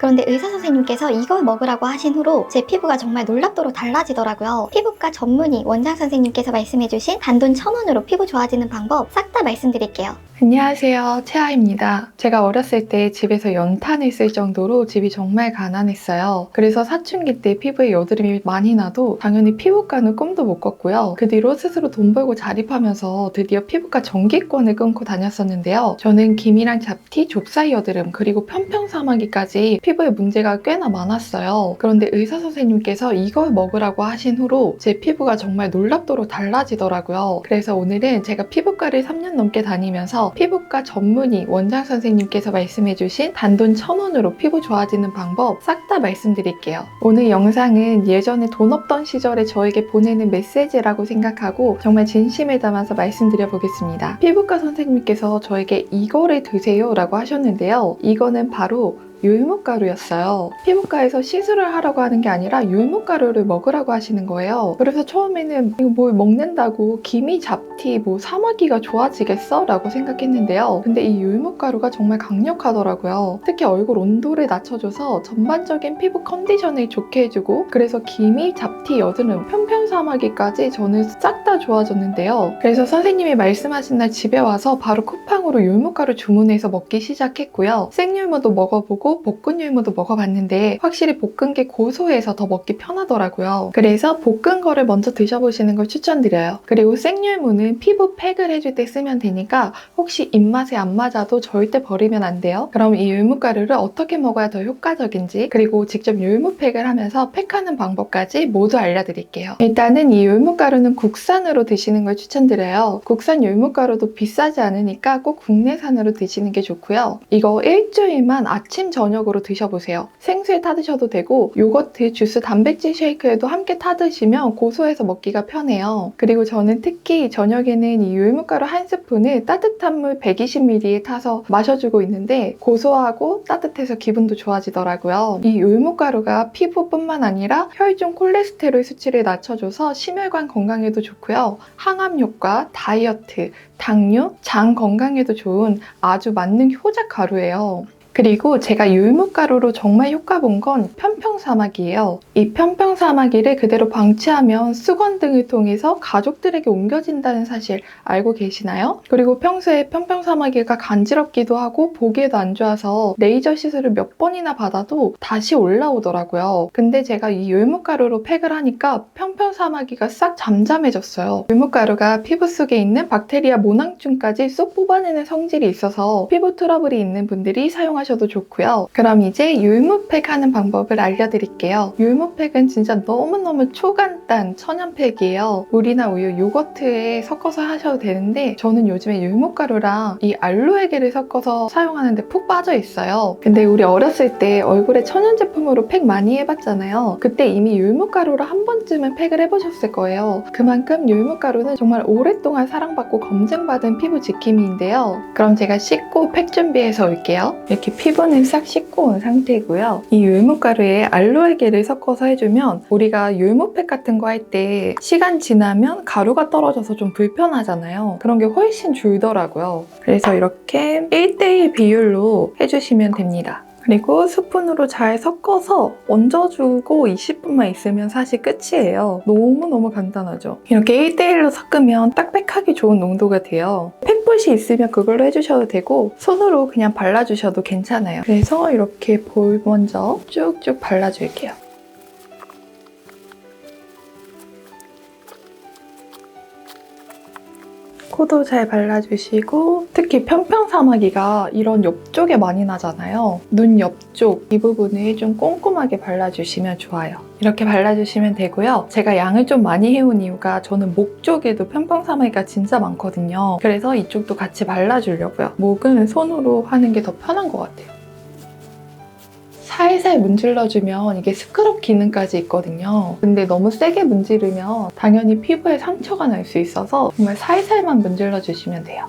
그런데 의사 선생님께서 이걸 먹으라고 하신 후로 제 피부가 정말 놀랍도록 달라지더라고요. 피부과 전문의 원장 선생님께서 말씀해주신 단돈 1000원으로 피부 좋아지는 방법 싹 다 말씀드릴게요. 안녕하세요. 채아입니다. 제가 어렸을 때 집에서 연탄을 쓸 정도로 집이 정말 가난했어요. 그래서 사춘기 때 피부에 여드름이 많이 나도 당연히 피부과는 꿈도 못 꿨고요. 그 뒤로 스스로 돈 벌고 자립하면서 드디어 피부과 정기권을 끊고 다녔었는데요. 저는 기미랑 잡티, 좁사이 여드름, 그리고 편평사마귀까지 피부에 문제가 꽤나 많았어요. 그런데 의사 선생님께서 이걸 먹으라고 하신 후로 제 피부가 정말 놀랍도록 달라지더라고요. 그래서 오늘은 제가 피부과를 3년 넘게 다니면서 피부과 전문의 원장 선생님께서 말씀해주신 단돈 1000원으로 피부 좋아지는 방법 싹 다 말씀드릴게요. 오늘 영상은 예전에 돈 없던 시절에 저에게 보내는 메시지라고 생각하고 정말 진심을 담아서 말씀드려 보겠습니다. 피부과 선생님께서 저에게 이거를 드세요 라고 하셨는데요. 이거는 바로 율무가루였어요. 피부과에서 시술을 하라고 하는 게 아니라 율무가루를 먹으라고 하시는 거예요. 그래서 처음에는 이거 뭘 먹는다고 기미, 잡티, 뭐 사마귀가 좋아지겠어? 라고 생각했는데요. 근데 이 율무가루가 정말 강력하더라고요. 특히 얼굴 온도를 낮춰줘서 전반적인 피부 컨디션을 좋게 해주고 그래서 기미, 잡티, 여드름, 편편사마귀까지 저는 싹 다 좋아졌는데요. 그래서 선생님이 말씀하신 날 집에 와서 바로 쿠팡으로 율무가루 주문해서 먹기 시작했고요. 생율무도 먹어보고 볶은 율무도 먹어봤는데 확실히 볶은 게 고소해서 더 먹기 편하더라고요. 그래서 볶은 거를 먼저 드셔보시는 걸 추천드려요. 그리고 생율무는 피부 팩을 해줄 때 쓰면 되니까 혹시 입맛에 안 맞아도 절대 버리면 안 돼요. 그럼 이 율무가루를 어떻게 먹어야 더 효과적인지 그리고 직접 율무팩을 하면서 팩하는 방법까지 모두 알려드릴게요. 일단은 이 율무가루는 국산으로 드시는 걸 추천드려요. 국산 율무가루도 비싸지 않으니까 꼭 국내산으로 드시는 게 좋고요. 이거 일주일만 아침 저녁으로 드셔보세요. 생수에 타 드셔도 되고 요거트, 주스, 단백질 쉐이크에도 함께 타 드시면 고소해서 먹기가 편해요. 그리고 저는 특히 저녁에는 이 율무가루 한 스푼을 따뜻한 물 120ml에 타서 마셔주고 있는데 고소하고 따뜻해서 기분도 좋아지더라고요. 이 율무가루가 피부뿐만 아니라 혈중 콜레스테롤 수치를 낮춰줘서 심혈관 건강에도 좋고요. 항암 효과, 다이어트, 당뇨, 장 건강에도 좋은 아주 만능 효자 가루예요. 그리고 제가 율무가루로 정말 효과 본 건 편평사마귀예요. 이 편평사마귀를 그대로 방치하면 수건 등을 통해서 가족들에게 옮겨진다는 사실 알고 계시나요? 그리고 평소에 편평사마귀가 간지럽기도 하고 보기에도 안 좋아서 레이저 시술을 몇 번이나 받아도 다시 올라오더라고요. 근데 제가 이 율무가루로 팩을 하니까 편평사마귀가 싹 잠잠해졌어요. 율무가루가 피부 속에 있는 박테리아 모낭충까지 쏙 뽑아내는 성질이 있어서 피부 트러블이 있는 분들이 사용 하셔도 좋고요. 그럼 이제 율무팩 하는 방법을 알려드릴게요. 율무팩은 진짜 너무너무 초간단 천연팩이에요. 물이나 우유, 요거트에 섞어서 하셔도 되는데 저는 요즘에 율무가루랑 이 알로에겔을 섞어서 사용하는데 푹 빠져 있어요. 근데 우리 어렸을 때 얼굴에 천연 제품으로 팩 많이 해봤잖아요. 그때 이미 율무가루로 한 번쯤은 팩을 해보셨을 거예요. 그만큼 율무가루는 정말 오랫동안 사랑받고 검증받은 피부 지킴이인데요. 그럼 제가 씻고 팩 준비해서 올게요. 이렇게 피부는 싹 씻고 온 상태고요. 이 율무가루에 알로에겔을 섞어서 해주면 우리가 율무팩 같은 거 할 때 시간 지나면 가루가 떨어져서 좀 불편하잖아요. 그런 게 훨씬 줄더라고요. 그래서 이렇게 1대1 비율로 해주시면 됩니다. 그리고 스푼으로 잘 섞어서 얹어주고 20분만 있으면 사실 끝이에요. 너무너무 간단하죠. 이렇게 1대1로 섞으면 딱백하기 좋은 농도가 돼요. 팩붓이 있으면 그걸로 해주셔도 되고 손으로 그냥 발라주셔도 괜찮아요. 그래서 이렇게 볼 먼저 쭉쭉 발라줄게요. 코도 잘 발라주시고 특히 편평사마귀가 이런 옆쪽에 많이 나잖아요. 눈 옆쪽 이 부분을 좀 꼼꼼하게 발라주시면 좋아요. 이렇게 발라주시면 되고요. 제가 양을 좀 많이 해온 이유가 저는 목 쪽에도 편평사마귀가 진짜 많거든요. 그래서 이쪽도 같이 발라주려고요. 목은 손으로 하는 게 더 편한 것 같아요. 살살 문질러주면 이게 스크럽 기능까지 있거든요. 근데 너무 세게 문지르면 당연히 피부에 상처가 날 수 있어서 정말 살살만 문질러주시면 돼요.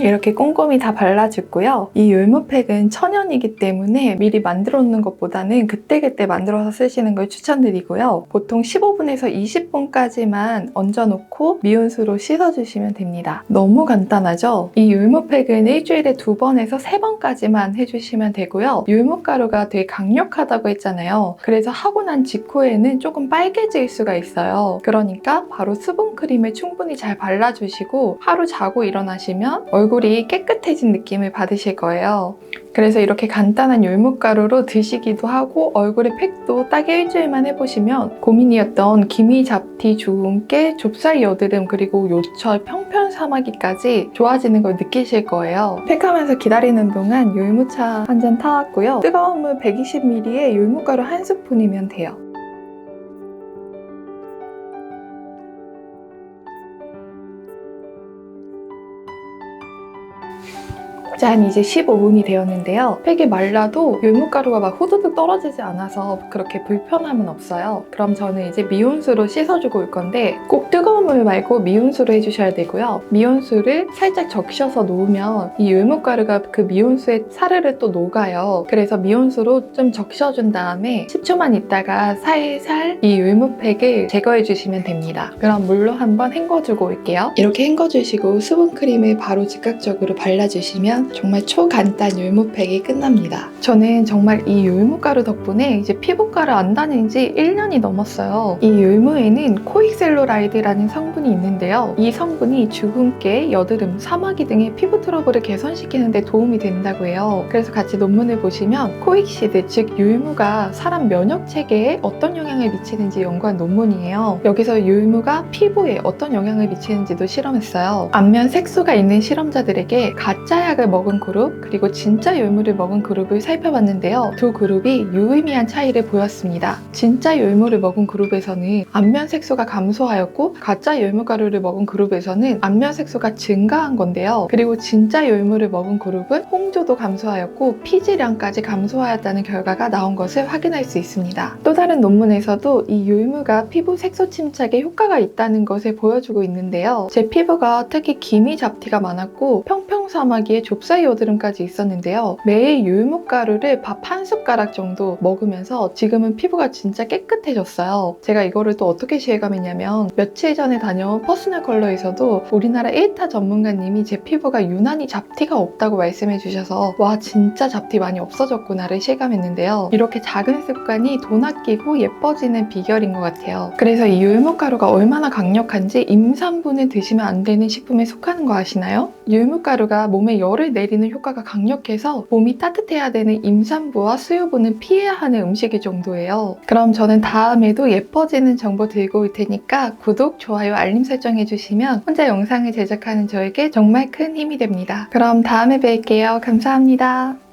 이렇게 꼼꼼히 다 발라주고요. 이 율무팩은 천연이기 때문에 미리 만들어 놓는 것보다는 그때그때 만들어서 쓰시는 걸 추천드리고요. 보통 15분에서 20분까지만 얹어놓고 미온수로 씻어주시면 됩니다. 너무 간단하죠? 이 율무팩은 일주일에 두 번에서 세 번까지만 해주시면 되고요. 율무가루가 되게 강력하다고 했잖아요. 그래서 하고 난 직후에는 조금 빨개질 수가 있어요. 그러니까 바로 수분크림을 충분히 잘 발라주시고 하루 자고 일어나시면 얼굴 이 깨끗해진 느낌을 받으실 거예요. 그래서 이렇게 간단한 율무가루로 드시기도 하고 얼굴에 팩도 딱 일주일만 해보시면 고민이었던 기미 잡티, 주근깨, 좁쌀 여드름 그리고 요철, 평편 사마귀까지 좋아지는 걸 느끼실 거예요. 팩하면서 기다리는 동안 율무차 한 잔 타왔고요. 뜨거운 물 120ml에 율무가루 한 스푼이면 돼요. 짠 이제 15분이 되었는데요. 팩이 말라도 율무가루가 막 후두둑 떨어지지 않아서 그렇게 불편함은 없어요. 그럼 저는 이제 미온수로 씻어주고 올 건데 꼭 뜨거운 물 말고 미온수로 해주셔야 되고요. 미온수를 살짝 적셔서 놓으면 이 율무가루가 그 미온수에 사르르 또 녹아요. 그래서 미온수로 좀 적셔준 다음에 10초만 있다가 살살 이 율무팩을 제거해 주시면 됩니다. 그럼 물로 한번 헹궈주고 올게요. 이렇게 헹궈주시고 수분크림을 바로 즉각적으로 발라주시면 정말 초간단 율무팩이 끝납니다. 저는 정말 이 율무가루 덕분에 이제 피부과를 안 다닌 지 1년이 넘었어요. 이 율무에는 코익셀로라이드라는 성분이 있는데요. 이 성분이 주근깨, 여드름, 사마귀 등의 피부 트러블을 개선시키는 데 도움이 된다고 해요. 그래서 같이 논문을 보시면 코익시드, 즉 율무가 사람 면역 체계에 어떤 영향을 미치는지 연구한 논문이에요. 여기서 율무가 피부에 어떤 영향을 미치는지도 실험했어요. 안면 색소가 있는 실험자들에게 가짜 약을 먹은 그룹 그리고 진짜 율무를 먹은 그룹을 살펴봤는데요. 두 그룹이 유의미한 차이를 보였습니다. 진짜 율무를 먹은 그룹에서는 안면 색소가 감소하였고 가짜 율무가루를 먹은 그룹에서는 안면 색소가 증가한 건데요. 그리고 진짜 율무를 먹은 그룹은 홍조도 감소하였고 피지량까지 감소하였다는 결과가 나온 것을 확인할 수 있습니다. 또 다른 논문에서도 이 율무가 피부 색소 침착에 효과가 있다는 것을 보여주고 있는데요. 제 피부가 특히 기미 잡티가 많았고 평평 사마귀에 좁쌀 여드름까지 있었는데요. 매일 율무가루를 밥 한 숟가락 정도 먹으면서 지금은 피부가 진짜 깨끗해졌어요. 제가 이거를 또 어떻게 실감했냐면 며칠 전에 다녀온 퍼스널 컬러에서도 우리나라 1타 전문가님이 제 피부가 유난히 잡티가 없다고 말씀해 주셔서 와 진짜 잡티 많이 없어졌구나를 실감했는데요. 이렇게 작은 습관이 돈 아끼고 예뻐지는 비결인 것 같아요. 그래서 이 율무가루가 얼마나 강력한지 임산부는 드시면 안 되는 식품에 속하는 거 아시나요? 율무가루가 몸에 열을 내리는 효과가 강력해서 몸이 따뜻해야 되는 임산부와 수유부는 피해야 하는 음식일 정도예요. 그럼 저는 다음에도 예뻐지는 정보 들고 올 테니까 구독, 좋아요, 알림 설정 해주시면 혼자 영상을 제작하는 저에게 정말 큰 힘이 됩니다. 그럼 다음에 뵐게요. 감사합니다.